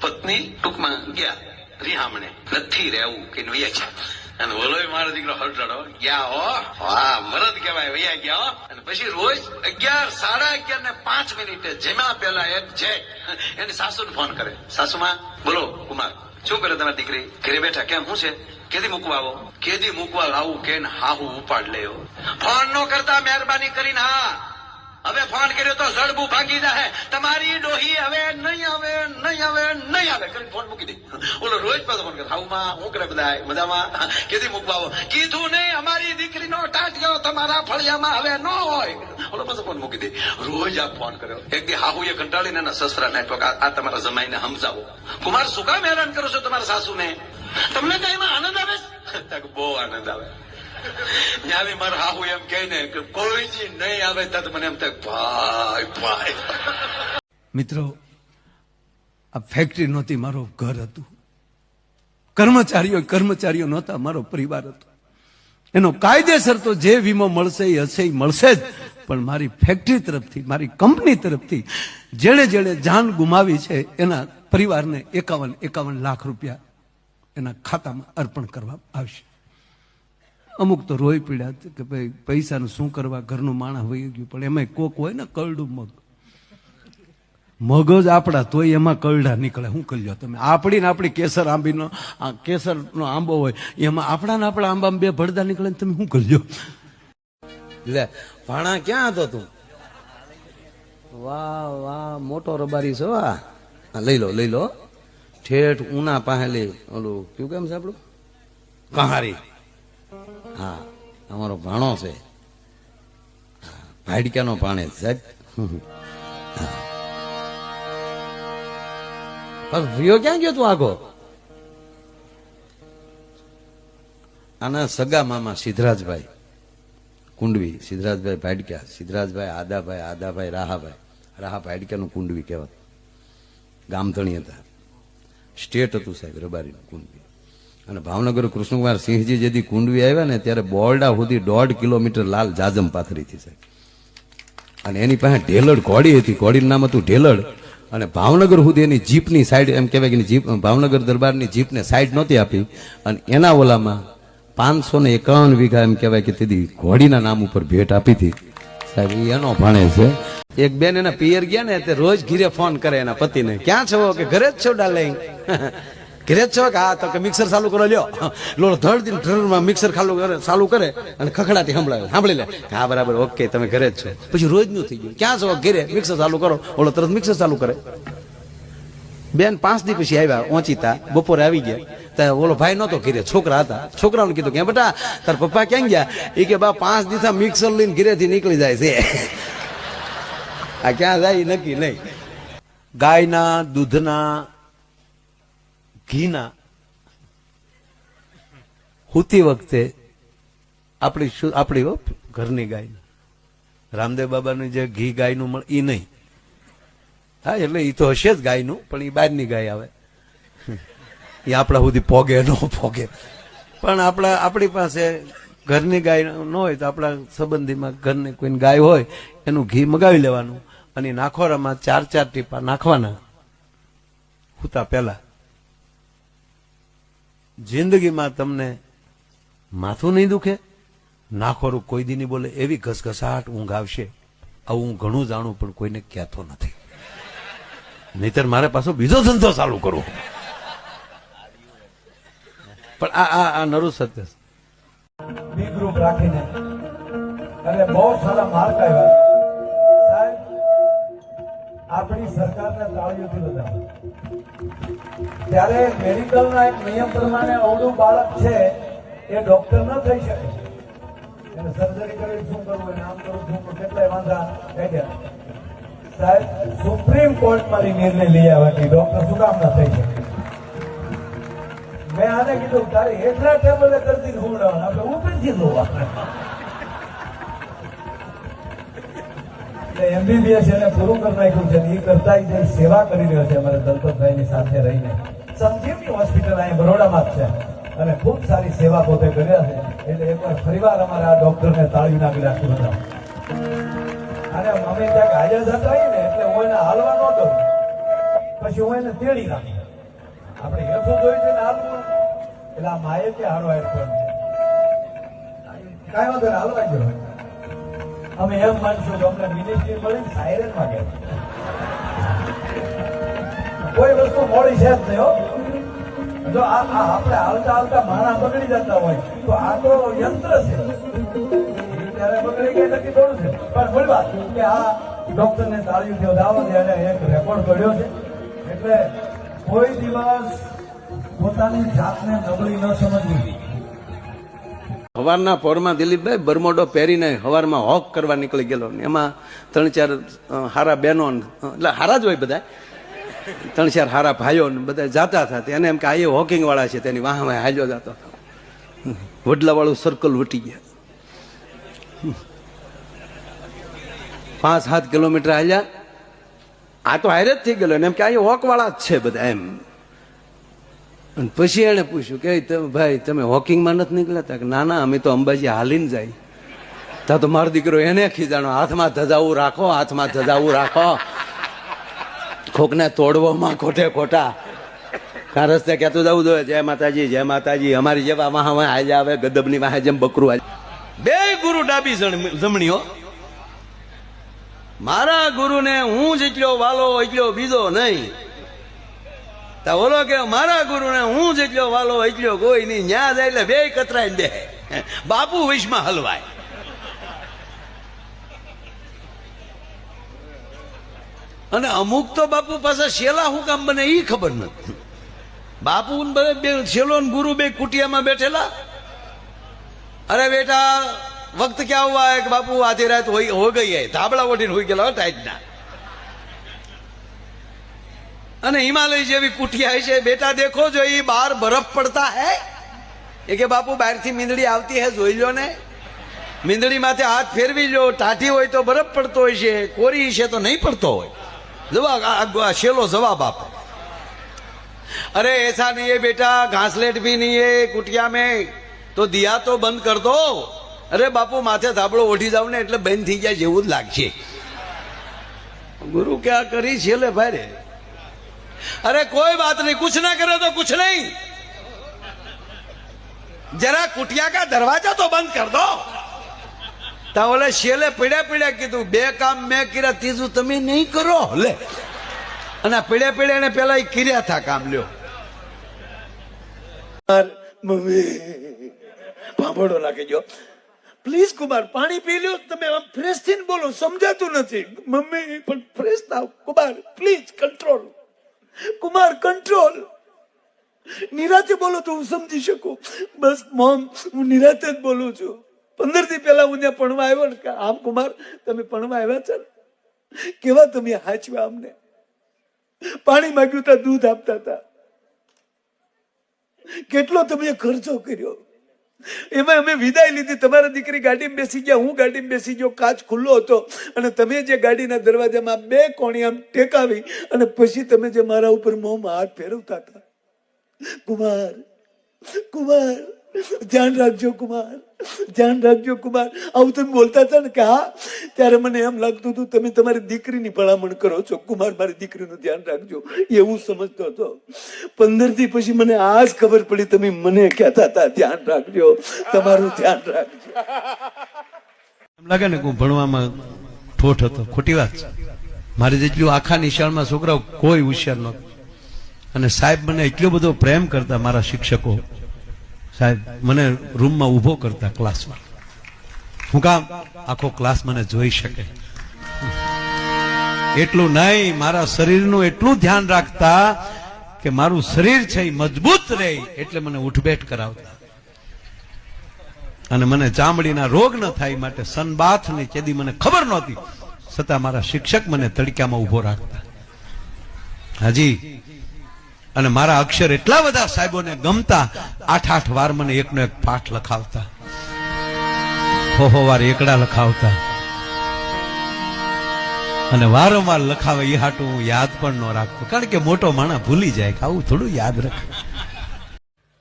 પત્ની ટૂંકમાં ગયા. રિહામણે નથી રહેવું કે વૈયા છે અને ઓલો મારો દીકરો હરડડો ગયા હો. હા, મરદ કહેવાય, વૈયા ગયા અને પછી રોજ અગિયાર, સાડા અગિયાર ને પાંચ મિનિટે જેમાં પેલા એક છે એની સાસુને ફોન કરે. સાસુમાં, બોલો, કુમાર, શું કરે તમારી દીકરી? ઘરે બેઠા કેમ? શું છે? કેદી મૂકવા આવો? કેદી મૂકવા લાવું કે ને હાહુ ઉપાડ લેવો ફોન નો કરતા મહેરબાની કરીને હા. હવે ફોન કર્યો તો જડબું ભાંગી જાય તમારી ડોહી હવે નહીં આવે નહીં આવે નહીં આવે. કરીને ફોન મૂકી દે. ઓલો રોજ પાછો ફોન કરે. હાઉમાં, હું કરે બધા બધામાં કેદી મૂકવા આવો. કીધું નહીં, અમારી દીકરીનો ટાટિયો તમારા ફળિયામાં હવે ન હોય. ઓલો પાછો ફોન મૂકી દે. રોજ આ ફોન કર્યો. એક દી હાહુએ કંટાળીને એના સસરા ને આ તમારા જમાઈને સમજાવો. કુમાર, શું કામ હેરાન કરો છો તમારા સાસુને? તમને કઈ આનંદ આવે? બહુ આનંદ આવે. ન્યાવી મારા હાહુ એમ કહે ને કે કોઈજી નહીં આવે તો મને એમ થાય, ભાઈ ભાઈ. મિત્રો, આ ફેક્ટરી નહોતી, મારું ઘર હતું. કર્મચારીઓ કર્મચારીઓ નહોતા, મારો પરિવાર હતો. એનો કાયદેસર તો જે વીમો મળશે એ હશે, એ મળશે જ. પણ મારી ફેક્ટરી તરફથી, મારી કંપની તરફથી જેણે જેણે જાન ગુમાવી છે, એના પરિવારને એકાવન એકાવન લાખ રૂપિયા એના ખાતામાં અર્પણ કરવામાં આવશે. અમુક તો રોઈ પીડ્યા કે ભાઈ પૈસાનું શું કરવા? ઘરનું માણસ વહી ગયું. પણ એમાં કોક હોય ને કરડું મગ. મગજ આપણા તોય એમાં કરડા નીકળે. શું કર્યો તમે? આપણી ને આપણી કેસર આંબીનો કેસરનો આંબો હોય, એમાં આપણા ને આપણા આંબામાં બે ભડદા નીકળે તમે શું કર્યો? લે, ભાણા ક્યાં હતો તું? વાહ વાહ, મોટો રબારી છો આ લઈ લો લઈ લો. ઠેઠ ઉના પાસે લઈ ઓલું, કયું કેમ છે આપણું? કહારી. હા, અમારો ભાણો છે. ભાડક્યાનો ભાણે સાહેબ. પણ વિયો ક્યાં ગયો તું આગો? આના સગા મામા સિદ્ધરાજભાઈ. કુંડવી, સિદ્ધરાજભાઈ ભાડક્યા સિદ્ધરાજભાઈ આદાભાઈ આદાભાઈ રાહાભાઈ. રાહા ભાડક્યાનું કુંડવી કહેવાય. ગામધણી હતા. સ્ટેટ હતું સાહેબ, રબારીનું કુંડવી. અને ભાવનગર કૃષ્ણકુમાર સિંહજી જેથી કુંડવી આવ્યા ને ત્યારે બોરડા સુધી દોઢ કિલોમીટર લાલ જાજમ પાથરી હતી સાહેબ. અને એની પાસે ઢેલડ ઘોડી હતી, ઘોડીનું નામ હતું ઢેલડ. અને ભાવનગર સુધી એની જીપની સાઈડ, એમ કહેવાય કે જીપ, ભાવનગર દરબારની જીપને સાઈડ નહોતી આપી. અને એના ઓલામાં પાંચસો ને એકાવન વીઘા, એમ કહેવાય કે તેથી ઘોડીના નામ ઉપર ભેટ આપી હતી. સાહેબ એનો ભાણે છે. એક બેન એના પિયર ગયા ને, તે રોજ ઘીરે ફોન કરે એના પતિને. ક્યાં છો? કે ઘરે જ છો, ડાર્લિંગ? ઘરે છો? કે હા તો કે મિક્સર ચાલુ કરો, લ્યો. લોલો ધડ દિન ડ્રરમાં મિક્સર ચાલુ કરે ચાલુ કરે અને ખખડાટી સંભળાવે. સાંભળી લે. હા, બરાબર. ઓકે, તમે ઘરે જ છો. પછી રોજનું થઈ ગયું. ક્યાં છો? ઘરે મિક્સર ચાલુ કરો. ઓલો તરત મિક્સર ચાલુ કરે. બેન, પાંચ દી પછી આવ્યા ઓંચીતા. બપોરે આવી ગયા. ત્યાં ઓલો ભાઈ નતો ઘીરે. છોકરા હતા. છોકરાઓને કીધું કે બેટા, તાર પપ્પા ક્યાં ગયા? એ કે, બા, પાંચ દિવસા મિક્સર લઈને ઘીરેથી નીકળી જાય છે. આ ક્યાં જાય? નક્કી નહીં. ગાયના, દૂધના ઘીના. હુતી વખતે આપણી આપણી ઘરની ગાય રામદેવ બાબાનું જે ઘી ગાયનું મળે એ નહીં. હા, એટલે એ તો હશે જ ગાયનું, પણ એ બહારની ગાય આવે. એ આપણા સુધી પોગે ન પોગે. પણ આપણા આપણી પાસે ઘરની ગાય ન હોય તો આપણા સંબંધીમાં ઘરની કોઈ ગાય હોય, એનું ઘી મગાવી લેવાનું. અને નાખોરામાં ચાર ચાર ટીપા નાખવાના. હુતા પહેલા. જિંદગીમાં તમને માથું નહીં દુખે? નાખોરું કોઈ દી નહીં બોલે, એવી ઘસઘસાટ ઊંઘ આવશે. આવું હું ઘણું જાણું, પણ કોઈને કહેતો નથી. નહીતર મારે પાછો બીજો ધંધો ચાલુ કરવો. પણ આ આ આ નરું સત્ય બી રાખીને. બહુ સારા માર્ક આવ્યા. આપણી સરકારને તાળીઓથી બધા ત્યારે મેડિકલના એક નિયમ પ્રમાણે અવળું બાળક છે, એ ડોક્ટર ન થઈ શકે. એને સર્જરી કરી શું કરવું, એને આમ કરવું, શું કરવું, કેટલાય વાંધા કાઢ્યા. સાહેબ સુપ્રીમ કોર્ટ મારી નિર્ણય લઈ આવ્યા ડોક્ટર શું કામ ના થઈ શકે. મેં આને કીધું, તારે હેઠલા ટેબલે કરતી રહેવાનું આપણે ઉપરથી જોવા. એમબીબીએસ એને પૂરું કરી નાખ્યું છે એ કરતા જે સેવા કરી રહ્યો છે અમારે દલપતભાઈની સાથે રહીને. સંજીવની હોસ્પિટલ અહીંયા બરોડામાં જ છે. અને ખૂબ સારી સેવા પોતે કર્યા છે. એટલે એકવાર ફરીવાર અમારે આ ડોક્ટરને તાળી નાખી રાખી બધા. અને અમે ક્યાંક હાજર થતા હોય ને એટલે હું એને હાલવા ન દઉં. પછી હું એને તેડી નાખી. આપણે હેઠું જોયું છે ને હાલવું. એટલે આ માએ કે હારો હેડફોન છે કાંઈ વાંધો નહીં, હાલવા ગયો અમે એમ માનશું કે અમને મિનિસ્ટ્રી મળી સાયરનમાં કોઈ વસ્તુ મોડી છે જ નહીં જો આ આ આપણે હાલતા હાલતા માણા બગડી જતા હોય, તો આ તો યંત્ર છે. ત્યારે બગડી ગઈ નક્કી થોડું છે. પણ બોલવા કે આ ડોક્ટરને તાળી દાવા દાવો અને એક રેકોર્ડ કર્યો છે. એટલે કોઈ દિવસ પોતાની જાતને નબળી ન સમજવી. સવારના પોરમાં દિલીપભાઈ બરમોડો પહેરીને હવારમાં હોક કરવા નીકળી ગયેલો ને એમાં ત્રણ ચાર હારા બહેનો એટલે હારા જ હોય બધા ત્રણ ચાર હારા ભાઈઓ ને બધા જાતા હતા. તેને એમ કે આ એ હોકિંગ વાળા છે, તેની વાહ વાહ, હાલ્યો જતો હતો. વડલા વાળું સર્કલ વટી ગયા. પાંચ, સાત કિલોમીટર હાલ્યા. આ તો હારે જ થઈ ગયેલો એમ કે આ હોક વાળા જ છે બધા એમ. અને પછી એણે પૂછ્યું કે ભાઈ, તમે હોકિંગમાં નથી નીકળ્યા કે, ના ના, અમે તો અંબાજી હાલીને જાય. તા તો મારો દીકરો એને ખીજાણો. હાથમાં ધજાવું રાખો, હાથમાં ધજાવું રાખો. ખોકને તોડવામાં ખોટે ખોટા. કા રસ્તે કહેતું જવું જોઈએ. જય માતાજી જય માતાજી. અમારી જેવા વાહ આજે આવે, ગદબની વાહ જેમ બકરું આજે બે ગુરુ ડાબી જમણીઓ. મારા ગુરુને હું જેટલો વાલો એટલો બીજો નહીં. તો બોલો કે, મારા ગુરુને હું જેટલો વાલો એટલો કોઈ નહીં, ન્યા જાય એટલે બે કતરાઈ દે બાપુ વિશમાં હલવાય. અને અમુક તો બાપુ પાસે શેલા હું કામ બને એ ખબર નથી. બાપુ બે શેલો ગુરુ બે કુટિયામાં બેઠેલા. અરે બેટા, વખત ક્યાં આવવા કે બાપુ આધી રાત હો ગઈ હે. ધાબળા ઓઢીને હોઈ ગયેલા ટાઈટના. અને હિમાલય જેવી કુઠિયા છે. બેટા, દેખો જો એ બહાર બરફ પડતા હે. એ કે બાપુ, બહારથી મીંદડી આવતી હે, જોઈ લો ને. મીંદડી માથે હાથ ફેરવી લો ટાઢી હોય તો બરફ પડતો હોય છે. કોરી છે તો નહીં પડતો હોય. જવાબ શેલો જવાબ આપે. અરે, એસા નહીં બેટા, ઘાસલેટ બી નહીં એ કુટિયા મેં. તો દિયા તો બંધ કરતો અરે, બાપુ, માથે ધાબળો ઓઢી જાવ ને એટલે બંધ થઈ જાય જેવું જ લાગશે. ગુરુ ક્યાં કરી છે ભાઈ રે? अरे कोई बात नहीं कुछ ना करे तो कुछ नहीं जरा कुटिया का दरवाजा तो बंद कर दो તા ઓલે શેલે પીડ્યા પીડ્યા કીધું બે કામ મેં કર્યા ત્રીજું તમે નહીં કરો લે અને આ પીડ્યા પીડ્યા એને પેલા ઈ કર્યા થા કામ લ્યો મમ્મી ભાંભળો નાખી ગયો પ્લીઝ કુમાર પાણી પી લ્યો તમે આમ ફ્રેશ થઈને બોલો સમજાતું નથી મમ્મી પણ ફ્રેશ થાવ Kumar please control Kumar control નિરાતે બોલો તો હું સમજી શકું. બસ, મોમ, હું નિરાતે જ બોલું છું. પંદરથી પહેલા હું ત્યાં ભણવા આવ્યો ને કે, આમ કુમાર, તમે ભણવા આવ્યા છો કેવા તમે હાચવા અમને? પાણી માંગ્યું તા, દૂધ આપતા હતા કેટલો તમે ખર્ચો કર્યો? એમાં અમે વિદાય લીધી. તમારા દીકરી ગાડીમાં બેસી ગયા, હું ગાડીમાં બેસી ગયો, કાચ ખુલ્લો હતો. અને તમે જે ગાડીના દરવાજામાં બે કોણી આમ ટેકાવી અને પછી તમે જે મારા ઉપર મોંમાં હાથ ફેરવતા હતા. કુમાર કુમાર ધ્યાન રાખજો કુમાર, ધ્યાન રાખજો કુમાર. આવું તમે બોલતા હતા ને કે હા, ત્યારે મને એમ લાગતું હતું, તમે તમારી દીકરીની ભલામણ કરો છો. કુમાર, મારી દીકરીનું ધ્યાન રાખજો. એવું સમજતો હતો. પંદરથી પછી મને આ જ ખબર પડી, તમે મને કહેતા હતા, ધ્યાન રાખજો, તમારું ધ્યાન રાખજો. એમ લાગે ને હું ભણવામાં ઠોઠ હતો. ખોટી વાત મારી જેટલું આખા નિશાળમાં છોકરાઓ કોઈ હોશિયાર નહોતો. અને સાહેબ મને એટલો બધો પ્રેમ કરતા મારા શિક્ષકો. સાહેબ, મને રૂમમાં ઊભો કરતા ક્લાસમાં હું કામ? આખો ક્લાસ મને જોઈ શકે. એટલું નહીં, મારા શરીરનું એટલું ધ્યાન રાખતા કે મારું શરીર છે એ મજબૂત રહે, એટલે મને ઉઠબેઠ કરાવતા. અને મને ચામડીના રોગ ન થાય માટે સનબાથની ચેદી મને ખબર નહોતી, છતાં મારા શિક્ષક મને તડક્યામાં ઊભો રાખતા. હાજી અને મારા અક્ષર એટલા બધા સાહેબોને ગમતા, આઠ આઠ વાર મને એકનો એક પાઠ લખાવતા. હો હો વાર એકડા લખાવતા. અને વારંવાર લખાવે એ હાટું હું યાદ પણ ન રાખતો. કારણ કે મોટો માણા ભૂલી જાય કે આવું થોડું યાદ રાખે.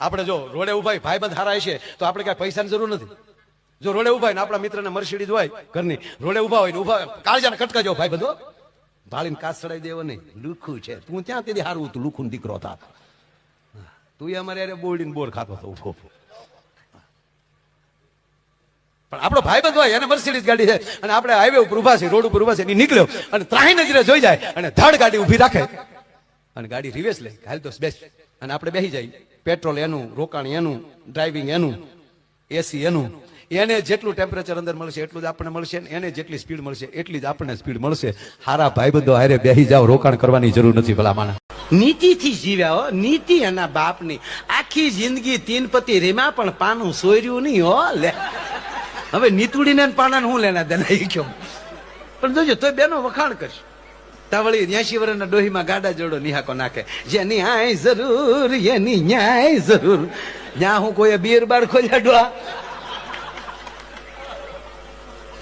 આપણે જો રોડે ઊભા ભાઈ બંધ હારાય છે તો આપણે કઈ પૈસાની જરૂર નથી. જો રોડે ઊભા ને આપણા મિત્રને મર્સિડીઝ હોય ઘરની, રોડે ઊભા હોય ને ઊભા કાળજાને કટકા જો ભાઈ બંધો ભાળીને કાચ ચડાવી દેવો નહીં. લુખું છે. તું ત્યાં તેથી હારું તું લુખું દીકરો હતા તું અમારે અરે બોરડીને બોર ખાતો હતો ઊભો ઊભો. પણ આપણો ભાઈ બંધ હોય, એને મર્સિડીઝ ગાડી છે. અને આપણે હાઈવે ઉપર ઊભા છે રોડ ઉપર ઊભા છે નીકળ્યો. અને ત્રાહી નજરે જોઈ જાય, અને ધડ ગાડી ઊભી રાખે. અને ગાડી રિવેસ લે હાલ તો બેસ. અને આપણે બેસી જાય. પેટ્રોલ એનું, રોકાણ એનું ડ્રાઇવિંગ એનું એસી એનું. એને જેટલું ટેમ્પરેચર અંદર મળશે, એટલું જ આપણને મળશે એને જેટલી સ્પીડ મળશે, એટલી જ આપણને સ્પીડ મળશે. હારા ભાઈ બધો હારે બેહી જાવ રોકાણ કરવાની જરૂર નથી ભલા માણસ નીતિથી જીવ્યા હો, નીતિ એના બાપની. આખી જિંદગી તીન પતિ રેમ્યા પણ પાનું સોયર્યું નહીં હો, લે. હવે નીતુડીને પાનાને હું લેના દેના એ કયો? પણ જોજો, તોય બેનો વખાણ કરશ. તાવળી ન્યાસી વર્ષના ડોહીમાં ગાડા જોડો નિહાકો નાખે. જેની આય જરૂર એની ન્યાય જરૂર. ન્યા હું કોઈ બીર બાર ખોલ્યા ડોહા?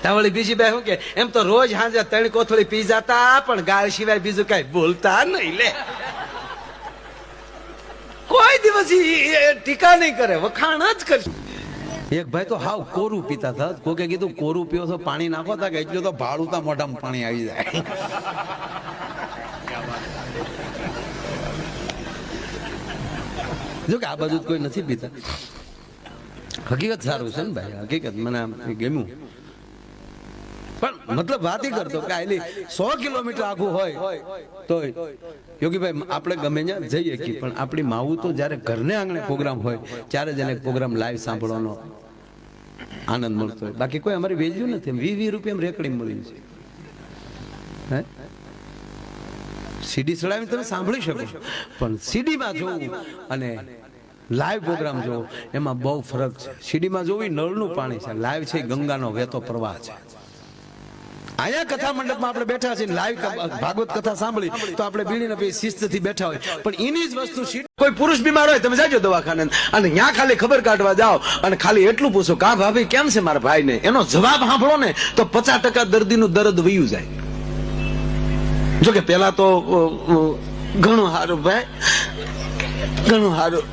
તાવળી બીજી બે શું કે, એમ તો રોજ હાંજે ત્રણ કોથળી પી જતા, પણ ગાળ સિવાય બીજું કઈ બોલતા નહીં લે. કોઈ દિવસ ટીકા નહીં કરે, વખાણ જ કરશે. એક ભાઈ તો હાવ કોરું પીતા હતા. કોકે કીધું, કોરું પીવો તો પાણી નાખો તા કે એટલું તો ભાડું તા મોઢામાં પાણી આવી જાય. જો કે આ બાજુ કોઈ નથી પીતા. હકીકત સારું છે ને ભાઈ, હકીકત. મને આમ ગમ્યું. પણ મતલબ વાત એ કરતો કે આયલી સો કિલોમીટર આખું હોય, તોય. યોગીભાઈ આપણે ગમે ત્યાં જઈએ કે પણ આપણી માવું તો જ્યારે ઘરને આંગણે પ્રોગ્રામ હોય, ત્યારે જ એને પ્રોગ્રામ લાઈવ સાંભળવાનો આનંદ મળતો હોય. બાકી કોઈ અમારી વેચ્યું નથી. વી વી રૂપિયા રેકડી મળી છે. હે? સીડી ચડાવીને તમે સાંભળી શકો. પણ સીડીમાં જોવું અને લાઈવ પ્રોગ્રામ જોવો, એમાં બહુ ફરક છે. સીડીમાં જોવી નળનું પાણી છે. લાઈવ છે ગંગાનો વહેતો પ્રવાહ છે. અહીંયા કથા મંડપમાં આપણે બેઠા છીએ લાઈવ ભાગવત કથા સાંભળી, તો આપણે બીડીને પછી શિસ્તથી બેઠા હોય. પણ એની જ વસ્તુ કોઈ પુરુષ બીમાર હોય, તમે જાજો દવાખાને અને ત્યાં ખાલી ખબર કાઢવા જાઓ. અને ખાલી એટલું પૂછો કા ભાભી કેમ છે મારા ભાઈને? એનો જવાબ સાંભળો ને, તો પચાસ ટકા દર્દીનું દર્દ વયું જાય. જો કે પેલા તો ઘણું સારું ભાઈ. ઘણું સારું.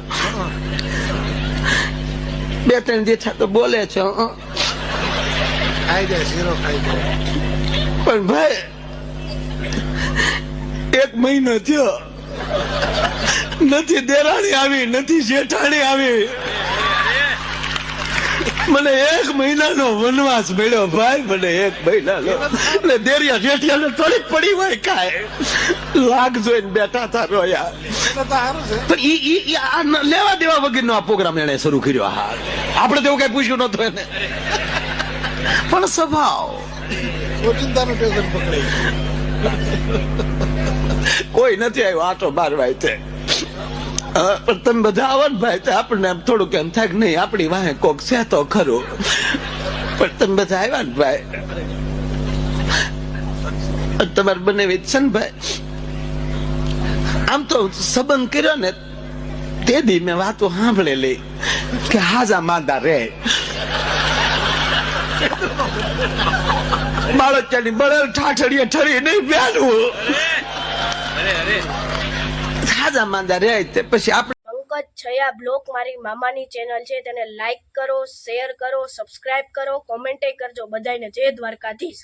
બે ત્રણ જેઠા તો બોલે છે પણ ભાઈ, એક મહિનો થયો. નથી દેરાણી આવી, નથી જેઠાણી આવી. મને એક મહિનાનો વનવાસ મળ્યો ભાઈ, મને એક મહિનાનો. એટલે દેરિયા જેઠિયાને થોડીક પડી હોય કાંઈ. લાગ જોઈને બેઠા હતા રોયા. પણ ઈ લેવા દેવા વગરનો આ પ્રોગ્રામ એને શરૂ કર્યો. હા. આપણે તેવું કઈ પૂછ્યું નતું એને. પણ સ્વભાવ કોઈ નથી આવ્યો આટો બાર વાય પણ તમે બધા આવો ને ભાઈ તો આપણને આમ થોડુંક એમ થાય કે નહીં આપણી વાહે કોક છે તો ખરું. પણ તમે બધા આવ્યા ને ભાઈ. તમારે બંને છે ને ભાઈ. આમ તો સંબંધ કર્યો ને તે દી મેં વાતો સાંભળેલી કે હાજા માંદા રે. બાળક ત્યાંની બળેલ ઠાઠડીએ ઠરી નહીં બેનું સાજા માંદા રે તે પછી આપણે પંકજ છયા બ્લોક મારી મામાની ચેનલ છે તેને લાઈક કરો શેર કરો સબસ્ક્રાઇબ કરો કોમેન્ટે કરજો બધાને જય દ્વારકાધીશ.